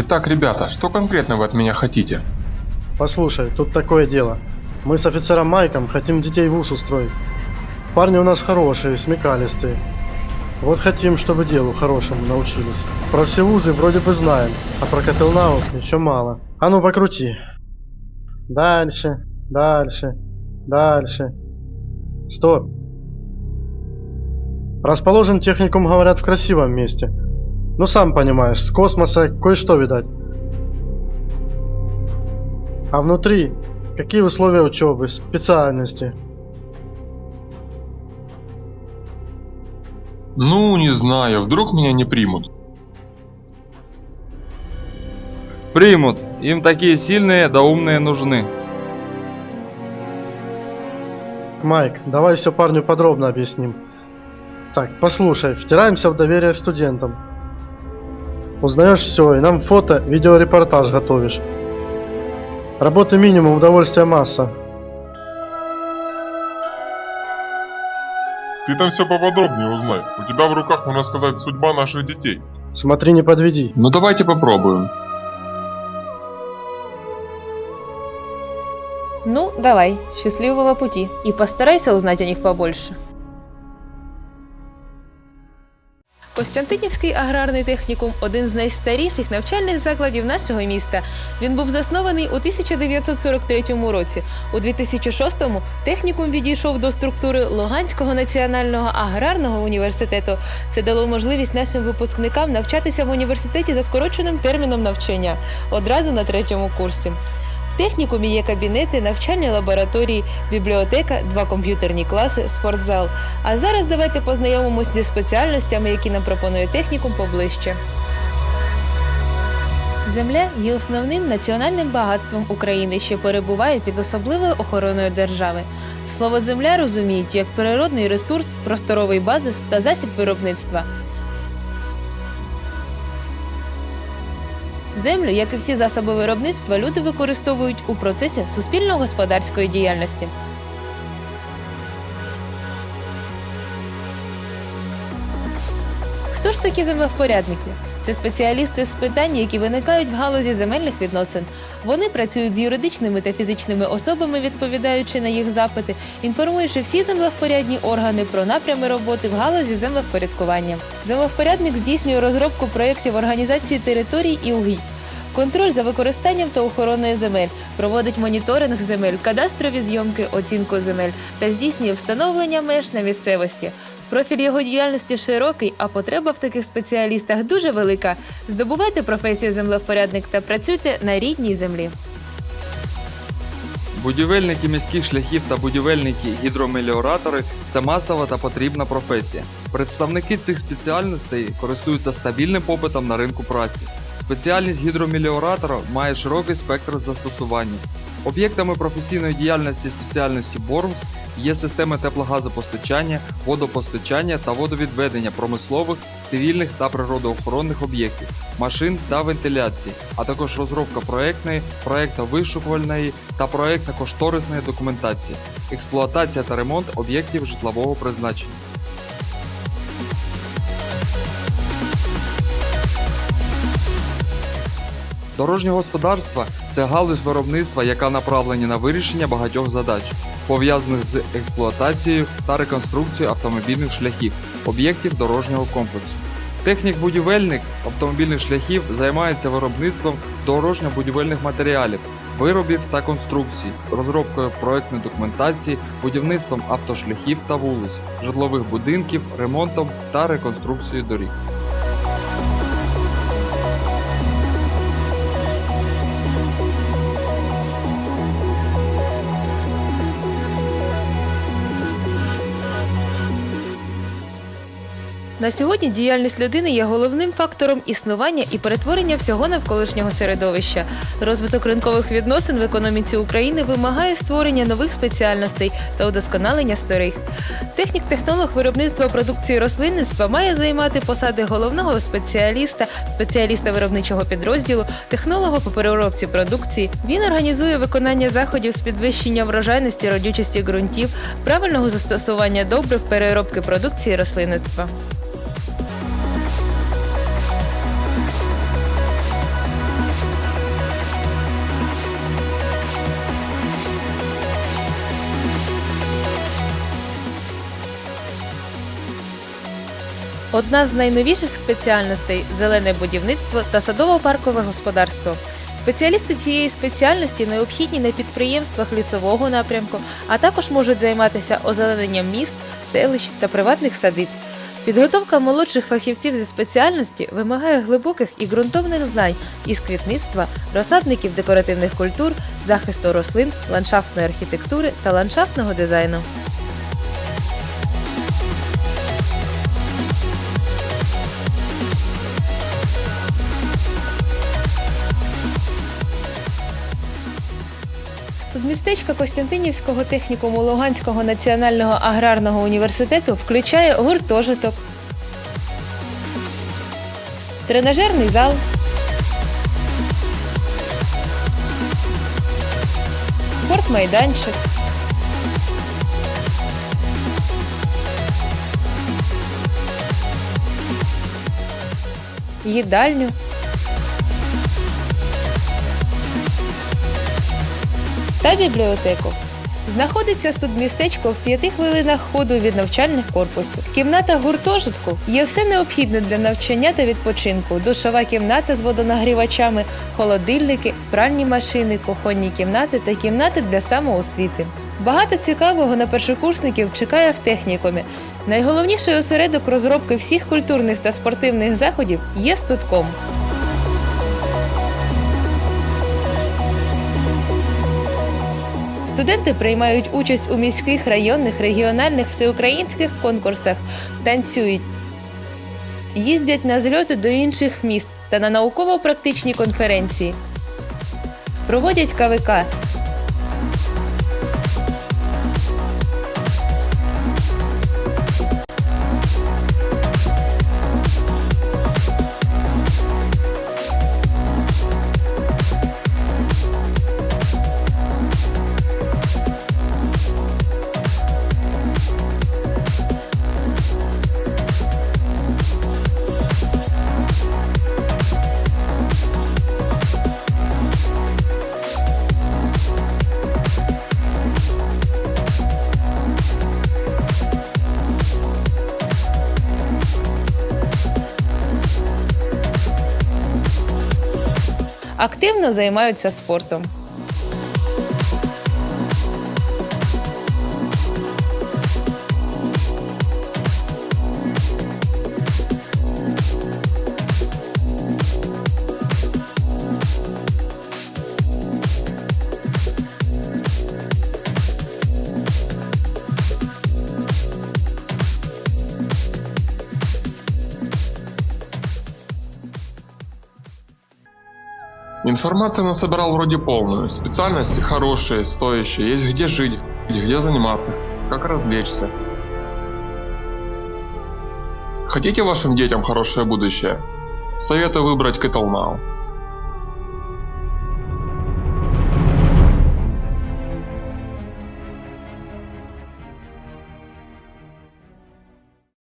Итак, ребята, что конкретно вы от меня хотите? Послушай, тут такое дело. Мы с офицером Майком хотим детей в ВУЗ устроить. Парни у нас хорошие, смекалистые. Вот хотим, чтобы делу хорошему научились. Про все вузы вроде бы знаем, а про Котелнау еще мало. А ну покрути. Дальше, дальше, дальше. Стоп. Расположен техникум, говорят, в красивом месте. Ну сам понимаешь, с космоса кое-что видать. А внутри какие условия учебы, специальности? Ну, не знаю, вдруг меня не примут. Примут. Им такие сильные да умные нужны. Майк, давай все парню подробно объясним. Так, послушай, втираемся в доверие студентам. Узнаешь все, и нам фото, видеорепортаж готовишь. Работы минимум, удовольствия масса. Ты там все поподробнее узнай. У тебя в руках, можно сказать, судьба наших детей. Смотри, не подведи. Ну давайте попробуем. Ну, давай, счастливого пути. И постарайся узнать о них побольше. Костянтинівський аграрний технікум один з найстаріших навчальних закладів нашого міста. Він був заснований у 1943 році. У 2006-му технікум відійшов до структури Луганського національного аграрного університету. Це дало можливість нашим випускникам навчатися в університеті за скороченим терміном навчання одразу на третьому курсі. Технікумі є кабінети, навчальні лабораторії, бібліотека, два комп'ютерні класи, спортзал. А зараз давайте познайомимось зі спеціальностями, які нам пропонує технікум поближче. Земля є основним національним багатством України, що перебуває під особливою охороною держави. Слово земля розуміють як природний ресурс, просторовий базис та засіб виробництва. Землю, як і всі засоби виробництва, люди використовують у процесі суспільно-господарської діяльності. Хто ж такі землевпорядники? Це спеціалісти з питань, які виникають в галузі земельних відносин. Вони працюють з юридичними та фізичними особами, відповідаючи на їх запити, інформуючи всі землевпорядні органи про напрями роботи в галузі землевпорядкування. Землевпорядник здійснює розробку проєктів організації територій і угідь. Контроль за використанням та охороною земель проводить моніторинг земель, кадастрові зйомки, оцінку земель та здійснює встановлення меж на місцевості. Профіль його діяльності широкий, а потреба в таких спеціалістах дуже велика. Здобувайте професію землевпорядник та працюйте на рідній землі. Будівельники міських шляхів та будівельники гідромеліоратори це масова та потрібна професія. Представники цих спеціальностей користуються стабільним попитом на ринку праці. Спеціальність гідромеліоратора має широкий спектр застосування. Об'єктами професійної діяльності спеціальності БОРМС є системи теплогазопостачання, водопостачання та водовідведення промислових, цивільних та природоохоронних об'єктів, машин та вентиляції, а також розробка проектної, проектно-вишукувальної та проектно-кошторисної документації, експлуатація та ремонт об'єктів житлового призначення. Дорожнє господарство це галузь виробництва, яка направлена на вирішення багатьох задач, пов'язаних з експлуатацією та реконструкцією автомобільних шляхів, об'єктів дорожнього комплексу. Технік-будівельник автомобільних шляхів займається виробництвом дорожньо-будівельних матеріалів, виробів та конструкцій, розробкою проектної документації, будівництвом автошляхів та вулиць, житлових будинків, ремонтом та реконструкцією доріг. На сьогодні діяльність людини є головним фактором існування і перетворення всього навколишнього середовища. Розвиток ринкових відносин в економіці України вимагає створення нових спеціальностей та удосконалення старих. Технік-технолог виробництва продукції рослинництва має займати посади головного спеціаліста, спеціаліста виробничого підрозділу, технолога по переробці продукції. Він організує виконання заходів з підвищення врожайності родючості ґрунтів, правильного застосування добрив, переробки продукції рослинництва. Одна з найновіших спеціальностей зелене будівництво та садово-паркове господарство. Спеціалісти цієї спеціальності необхідні на підприємствах лісового напрямку, а також можуть займатися озелененням міст, селищ та приватних садиб. Підготовка молодших фахівців зі спеціальності вимагає глибоких і ґрунтовних знань із квітництва, розсадників декоративних культур, захисту рослин, ландшафтної архітектури та ландшафтного дизайну. Студмістечко Костянтинівського технікуму Луганського національного аграрного університету включає гуртожиток, тренажерний зал, спортмайданчик, їдальню. Та бібліотеку. Знаходиться студмістечко в п'яти хвилинах ходу від навчальних корпусів. В кімнатах гуртожитку є все необхідне для навчання та відпочинку: душова кімната з водонагрівачами, холодильники, пральні машини, кухонні кімнати та кімнати для самоосвіти. Багато цікавого на першокурсників чекає в технікумі. Найголовніший осередок розробки всіх культурних та спортивних заходів є студком. Студенти приймають участь у міських, районних, регіональних, всеукраїнських конкурсах, танцюють, їздять на зльоти до інших міст та на науково-практичні конференції, проводять КВК. Активно займаються спортом. Информацию насобирал вроде полную. Специальности хорошие, стоящие. Есть где жить, где заниматься, как развлечься. Хотите вашим детям хорошее будущее? Советую выбрать Now.